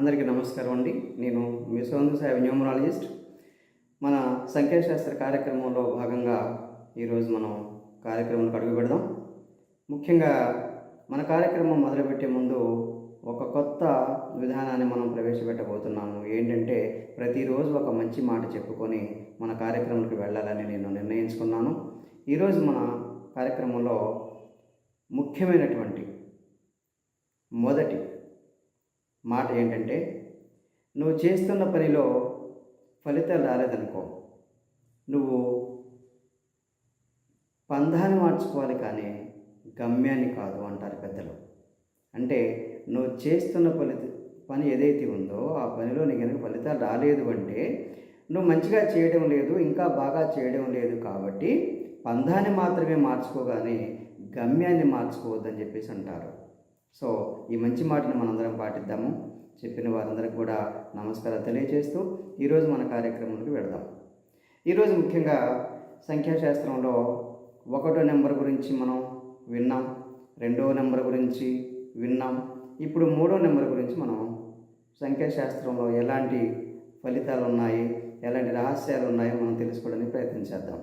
అందరికీ నమస్కారం అండి. నేను మీ సౌందర్య సాయి న్యూమరాలజిస్ట్. మన సంఖ్యాశాస్త్ర కార్యక్రమంలో భాగంగా ఈరోజు మనం కార్యక్రమంలో అడుగు పెడదాం. ముఖ్యంగా మన కార్యక్రమం మొదలుపెట్టే ముందు ఒక కొత్త విధానాన్ని మనం ప్రవేశపెట్టబోతున్నాము. ఏంటంటే ప్రతిరోజు ఒక మంచి మాట చెప్పుకొని మన కార్యక్రమానికి వెళ్ళాలని నేను నిర్ణయించుకున్నాను. ఈరోజు మన కార్యక్రమంలో ముఖ్యమైనటువంటి మొదటి మాట ఏంటంటే నువ్వు చేస్తున్న పనిలో ఫలితాలు రాలేదనుకో. నువ్వు పంధాన్ని మార్చుకోవాలి కానీ గమ్యాన్ని కాదు అంటారు పెద్దలు. అంటే నువ్వు చేస్తున్న ఫలిత పని ఏదైతే ఉందో ఆ పనిలో నీకు కనుక ఫలితాలు రాలేదు అంటే నువ్వు మంచిగా చేయడం లేదు ఇంకా బాగా చేయడం లేదు కాబట్టి పంధాన్ని మాత్రమే మార్చుకోగానే గమ్యాన్ని మార్చుకోవద్దని చెప్పేసి అంటారు. సో ఈ మంచి మాటను మనందరం పాటిద్దాము. చెప్పిన వారందరికి కూడా నమస్కారాలు తెలియజేస్తూ ఈరోజు మన కార్యక్రమానికి వెళదాం. ఈరోజు ముఖ్యంగా సంఖ్యాశాస్త్రంలో ఒకటో నెంబర్ గురించి మనం విన్నాం రెండో నెంబర్ గురించి విన్నాం ఇప్పుడు మూడో నెంబర్ గురించి మనం సంఖ్యాశాస్త్రంలో ఎలాంటి ఫలితాలు ఉన్నాయి ఎలాంటి రహస్యాలు ఉన్నాయో మనం తెలుసుకోవడానికి ప్రయత్నించేద్దాం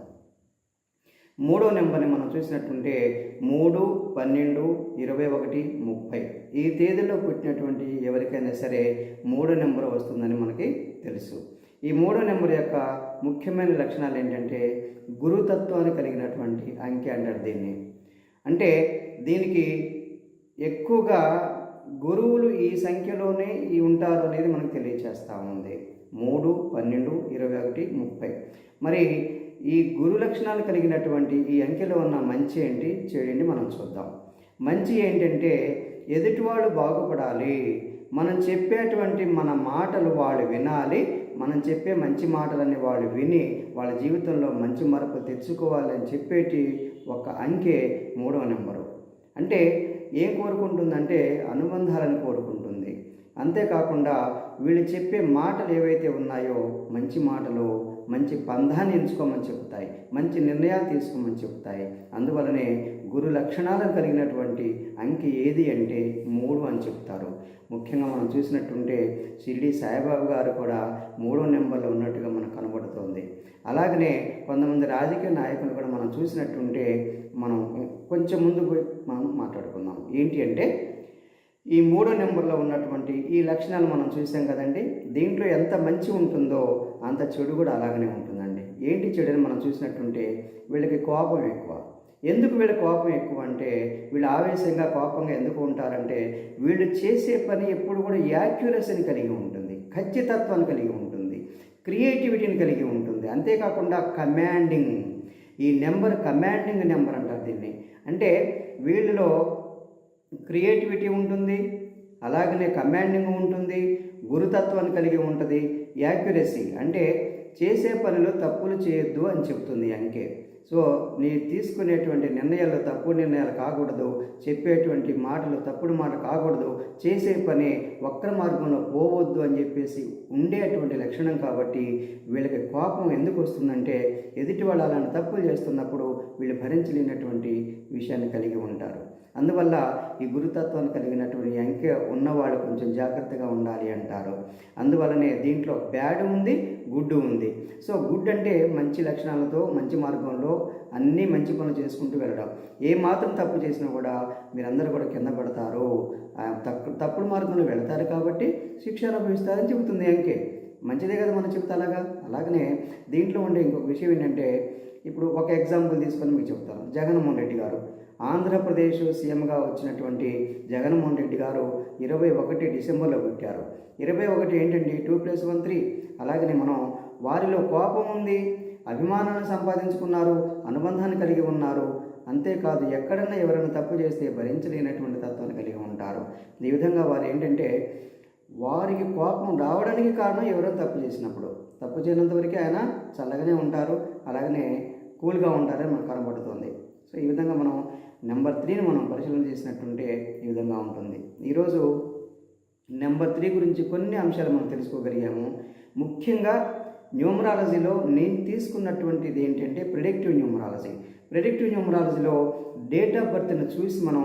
మూడో నెంబర్ని మనం చూసినట్టుంటే మూడు పన్నెండు ఇరవై ఒకటి ముప్పై. ఈ తేదీలో పుట్టినటువంటి ఎవరికైనా సరే మూడో నెంబర్ వస్తుందని మనకి తెలుసు. ఈ మూడో నెంబర్ యొక్క ముఖ్యమైన లక్షణాలు ఏంటంటే గురుతత్వాన్ని కలిగినటువంటి అంకె అంటారు దీన్ని. అంటే దీనికి ఎక్కువగా గురువులు ఈ సంఖ్యలోనే ఈ ఉంటారు అనేది మనకు తెలియచేస్తూ ఉంది. మూడు పన్నెండు ఇరవై ఒకటి ముప్పై. మరి ఈ గురు లక్షణాలు కలిగినటువంటి ఈ అంకెలో ఉన్న మంచి ఏంటి చేయండి మనం చూద్దాం. మంచి ఏంటంటే ఎదుటివాడు బాగుపడాలి మనం చెప్పేటువంటి మన మాటలు వాళ్ళు వినాలి మనం చెప్పే మంచి మాటలని వాళ్ళు విని వాళ్ళ జీవితంలో మంచి మార్పు తెచ్చుకోవాలని చెప్పేటి ఒక అంకె మూడవ నెంబరు. అంటే ఏం కోరుకుంటుందంటే అనుబంధాలను కోరుకుంటుంది. అంతేకాకుండా వీళ్ళు చెప్పే మాటలు ఏవైతే ఉన్నాయో మంచి మాటలు మంచి పంధాన్ని ఎంచుకోమని చెప్తాయి మంచి నిర్ణయాలు తీసుకోమని చెబుతాయి. అందువలనే గురు లక్షణాలను కలిగినటువంటి అంకె ఏది అంటే మూడు అని చెప్తారు. ముఖ్యంగా మనం చూసినట్టుంటే షిర్డి సాయిబాబు గారు కూడా మూడో నెంబర్లో ఉన్నట్టుగా మనకు కనబడుతోంది. అలాగనే కొంతమంది రాజకీయ నాయకులు కూడా మనం చూసినట్టుంటే మనం కొంచెం ముందు పోయి మనం మాట్లాడుకుందాం. ఏంటి అంటే ఈ మూడో నెంబర్లో ఉన్నటువంటి ఈ లక్షణాలు మనం చూసాం కదండి. దీంట్లో ఎంత మంచి ఉంటుందో అంత చెడు కూడా అలాగనే ఉంటుందండి. ఏంటి చెడుని మనం చూసినట్టుంటే వీళ్ళకి కోపం ఎక్కువ. ఎందుకు వీళ్ళ కోపం ఎక్కువ అంటే వీళ్ళు ఆవేశంగా కోపంగా ఎందుకు ఉంటారంటే వీళ్ళు చేసే పని ఎప్పుడు కూడా యాక్యురసీని కలిగి ఉంటుంది. ఖచ్చితత్వాన్ని కలిగి ఉంటుంది. క్రియేటివిటీని కలిగి ఉంటుంది. అంతేకాకుండా కమాండింగ్. ఈ నెంబర్ కమాండింగ్ నెంబర్ అంటారు దీన్ని. అంటే వీళ్ళలో క్రియేటివిటీ ఉంటుంది అలాగనే కమాండింగ్ ఉంటుంది గురుతత్వాన్ని కలిగి ఉంటుంది యాక్యురసీ అంటే చేసే పనిలో తప్పులు చేయొద్దు అని చెప్తుంది అంకే. సో నీ తీసుకునేటువంటి నిర్ణయాలు తప్పుడు నిర్ణయాలు కాకూడదు చెప్పేటువంటి మాటలు తప్పుడు మాట కాకూడదు చేసే పని వక్ర మార్గంలో పోవద్దు అని చెప్పేసి ఉండేటువంటి లక్షణం కాబట్టి వీళ్ళకి కోపం ఎందుకు వస్తుందంటే ఎదుటి వాళ్ళు అలాంటి తప్పులు చేస్తున్నప్పుడు వీళ్ళు భరించలేనటువంటి విషయాన్ని కలిగి ఉంటారు. అందువల్ల ఈ గురుతత్వాన్ని కలిగినటువంటి అంకె ఉన్నవాళ్ళు కొంచెం జాగ్రత్తగా ఉండాలి అంటారు. అందువల్లనే దీంట్లో బ్యాడ్ ఉంది గుడ్ ఉంది. సో గుడ్ అంటే మంచి లక్షణాలతో మంచి మార్గంలో అన్నీ మంచి పనులు చేసుకుంటూ వెళ్ళడం. ఏ మాత్రం తప్పు చేసినా కూడా మీరందరూ కూడా కింద పడతారు. తప్పు తప్పుడు మార్గంలో వెళతారు కాబట్టి శిక్ష అనుభవిస్తారని చెబుతుంది అంకే. మంచిదే కదా మనం చెప్తా అలాగా? అలాగనే దీంట్లో ఉండే ఇంకొక విషయం ఏంటంటే ఇప్పుడు ఒక ఎగ్జాంపుల్ తీసుకొని మీకు చెప్తాను జగన్మోహన్ రెడ్డి గారు. ఆంధ్రప్రదేశ్ సీఎంగా వచ్చినటువంటి జగన్మోహన్ రెడ్డి గారు ఇరవై ఒకటి డిసెంబర్లో పుట్టారు ఇరవై ఒకటి ఏంటండి? Two plus one three. అలాగనే మనం వారిలో కోపం ఉంది. అభిమానాన్ని సంపాదించుకున్నారు అనుబంధాన్ని కలిగి ఉన్నారు. అంతేకాదు ఎక్కడన్నా ఎవరైనా తప్పు చేస్తే భరించలేనటువంటి తత్వాన్ని కలిగి ఉంటారు. ఈ విధంగా వారు ఏంటంటే వారికి కోపం రావడానికి కారణం ఎవరైనా తప్పు చేసినప్పుడు. తప్పు చేయనంతవరకు ఆయన చల్లగానే ఉంటారు అలాగనే కూల్గా ఉంటారని మనకు కనబడుతుంది. సో ఈ విధంగా మనం నెంబర్ త్రీని మనం పరిశీలన చేసినట్టుంటే ఈ విధంగా ఉంటుంది. ఈరోజు నెంబర్ త్రీ గురించి కొన్ని అంశాలు మనం తెలుసుకోగలిగాము. ముఖ్యంగా న్యూమరాలజీలో నేను తీసుకున్నటువంటిది ఏంటంటే ప్రిడిక్టివ్ న్యూమరాలజీ. ప్రిడిక్టివ్ న్యూమరాలజీలో డేట్ ఆఫ్ బర్త్ని చూసి మనం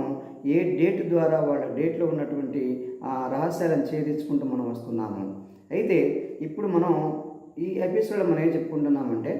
ఏ డేట్ ద్వారా వాళ్ళ డేట్లో ఉన్నటువంటి ఆ రహస్యాలను ఛేదించుకుంటూ మనం వస్తున్నాము. అయితే ఇప్పుడు మనం ఈ ఎపిసోడ్లో మనం ఏం చెప్పుకుంటున్నామంటే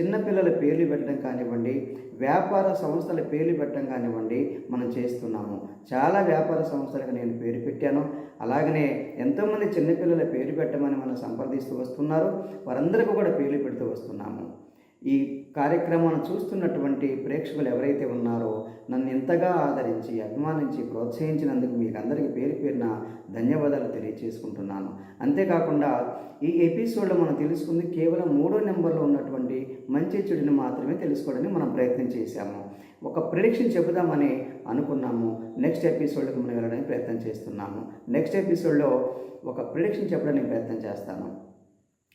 చిన్నపిల్లల పేర్లు పెట్టడం కానివ్వండి వ్యాపార సంస్థల పేర్లు పెట్టడం కానివ్వండి మనం చేస్తున్నాము. చాలా వ్యాపార సంస్థలకు నేను పేరు పెట్టాను. అలాగనే ఎంతోమంది చిన్నపిల్లల పేరు పెట్టమని మనం సంప్రదిస్తూ వస్తున్నారు. వారందరికీ కూడా పేర్లు పెడుతూ వస్తున్నాము. ఈ కార్యక్రమాన్ని చూస్తున్నటువంటి ప్రేక్షకులు ఎవరైతే ఉన్నారో నన్ను ఎంతగా ఆదరించి అభిమానించి ప్రోత్సహించినందుకు మీకు అందరికీ పేరు పేరున ధన్యవాదాలు తెలియచేసుకుంటున్నాను. అంతేకాకుండా ఈ ఎపిసోడ్లో మనం తెలుసుకుంది కేవలం మూడో నెంబర్లో ఉన్నటువంటి మంచి చెడుని మాత్రమే తెలుసుకోవడానికి మనం ప్రయత్నం చేశాము. ఒక ప్రిడిక్షన్ చెబుదామని అనుకున్నాము. నెక్స్ట్ ఎపిసోడ్కి మనం వెళ్ళడానికి ప్రయత్నం చేస్తున్నాము. నెక్స్ట్ ఎపిసోడ్లో ఒక ప్రిడిక్షన్ చెప్పడానికి ప్రయత్నం చేస్తాను.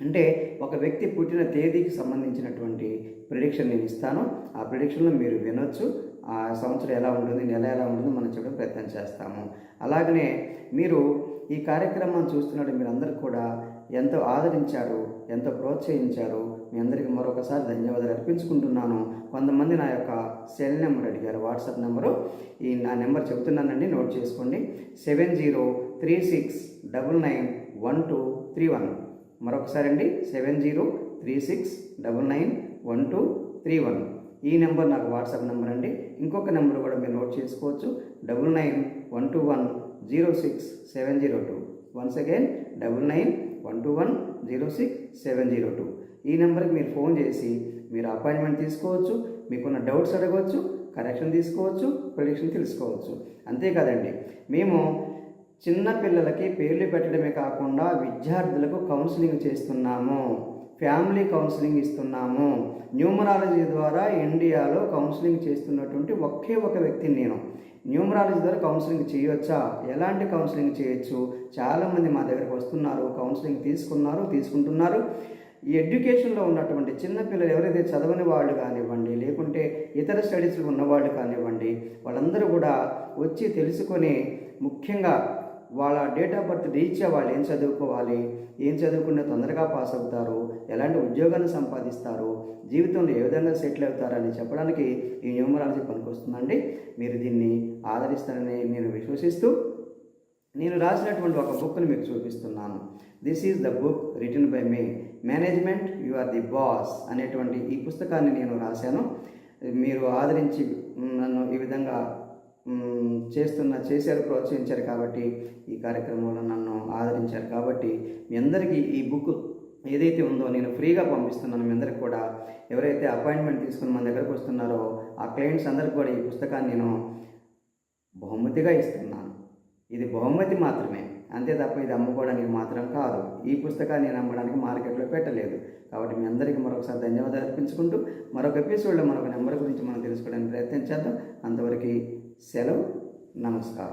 అంటే ఒక వ్యక్తి పుట్టిన తేదీకి సంబంధించినటువంటి ప్రిడిక్షన్ నేను ఇస్తాను. ఆ ప్రిడిక్షన్లో మీరు వినొచ్చు. ఆ సంవత్సరం ఎలా ఉంటుంది నెల ఎలా ఉంటుంది మనం చెప్పడం ప్రయత్నం చేస్తాము. అలాగనే మీరు ఈ కార్యక్రమాన్ని చూస్తున్నట్టు మీరందరూ కూడా ఎంతో ఆదరించారు ఎంతో ప్రోత్సహించారు. మీ అందరికీ మరొకసారి ధన్యవాదాలు అర్పించుకుంటున్నాను. కొంతమంది నా యొక్క సెల్ నెంబర్ అడిగారు వాట్సాప్ నెంబరు. ఈ నా నెంబర్ చెప్తున్నానండి నోట్ చేసుకోండి. Seven zero three six double nine one two three one. మరొకసారి అండి seven zero three six double nine one two three one. ఈ నెంబర్ నాకు వాట్సాప్ నెంబర్ అండి. ఇంకొక నెంబర్ కూడా మీరు నోట్ చేసుకోవచ్చు. Double nine one two one zero six seven zero two. Once again double nine one two one zero six seven zero two. ఈ నెంబర్కి మీరు ఫోన్ చేసి మీరు అపాయింట్మెంట్ తీసుకోవచ్చు మీకున్న డౌట్స్ అడగవచ్చు కరెక్షన్ తీసుకోవచ్చు ప్రొడిక్షన్ తెలుసుకోవచ్చు. అంతేకాదండి మేము చిన్నపిల్లలకి పేర్లు పెట్టడమే కాకుండా విద్యార్థులకు కౌన్సిలింగ్ చేస్తున్నాము. ఫ్యామిలీ కౌన్సిలింగ్ ఇస్తున్నాము. న్యూమరాలజీ ద్వారా ఇండియాలో కౌన్సిలింగ్ చేస్తున్నటువంటి ఒకే ఒక వ్యక్తిని నేను. న్యూమరాలజీ ద్వారా కౌన్సిలింగ్ చేయవచ్చా ఎలాంటి కౌన్సిలింగ్ చేయొచ్చు? చాలామంది మా దగ్గరకు వస్తున్నారు కౌన్సిలింగ్ తీసుకున్నారు తీసుకుంటున్నారు. ఈ ఎడ్యుకేషన్లో ఉన్నటువంటి చిన్నపిల్లలు ఎవరైతే చదవని వాళ్ళు కానివ్వండి లేకుంటే ఇతర స్టడీస్లో ఉన్నవాళ్ళు కానివ్వండి వాళ్ళందరూ కూడా వచ్చి తెలుసుకొని ముఖ్యంగా వాళ్ళ డేట్ ఆఫ్ బర్త్ రీత్యా వాళ్ళు ఏం చదువుకోవాలి? ఏం చదువుకుంటే తొందరగా పాస్ అవుతారు? ఎలాంటి ఉద్యోగాన్ని సంపాదిస్తారు? జీవితంలో ఏ విధంగా సెటిల్ అవుతారని చెప్పడానికి ఈ న్యూమరాలజీ పనికొస్తుందండి. మీరు దీన్ని ఆదరిస్తారని నేను విశ్వసిస్తూ నేను రాసినటువంటి ఒక బుక్ని మీకు చూపిస్తున్నాను. This is the book written by may management you are the boss అనేటువంటి ఈ పుస్తకాన్ని నేను రాశాను. మీరు ఆదరించి నన్ను ఈ విధంగా చేస్తున్న చేశారు ప్రోత్సహించారు కాబట్టి ఈ కార్యక్రమంలో నన్ను ఆదరించారు కాబట్టి మీ అందరికీ ఈ బుక్ ఏదైతే ఉందో నేను ఫ్రీగా పంపిస్తున్నాను. మీ అందరికి కూడా ఎవరైతే అపాయింట్మెంట్ తీసుకుని మన దగ్గరకు వస్తున్నారో ఆ క్లయింట్స్ అందరికి కూడా ఈ పుస్తకాన్ని నేను బహుమతిగా ఇస్తున్నాను. ఇది బహుమతి మాత్రమే. అంతే తప్ప ఇది అమ్ముకోవడానికి మాత్రం కాదు. ఈ పుస్తకాన్ని నేను అమ్మడానికి మార్కెట్లో పెట్టలేదు. కాబట్టి మీ అందరికీ మరొకసారి ధన్యవాదాలు అర్పించుకుంటూ మరొక ఎపిసోడ్లో మరొక నెంబర్ గురించి మనం తెలుసుకోవడానికి ప్రయత్నం చేద్దాం. అంతవరకు సెలవు. నమస్కారం.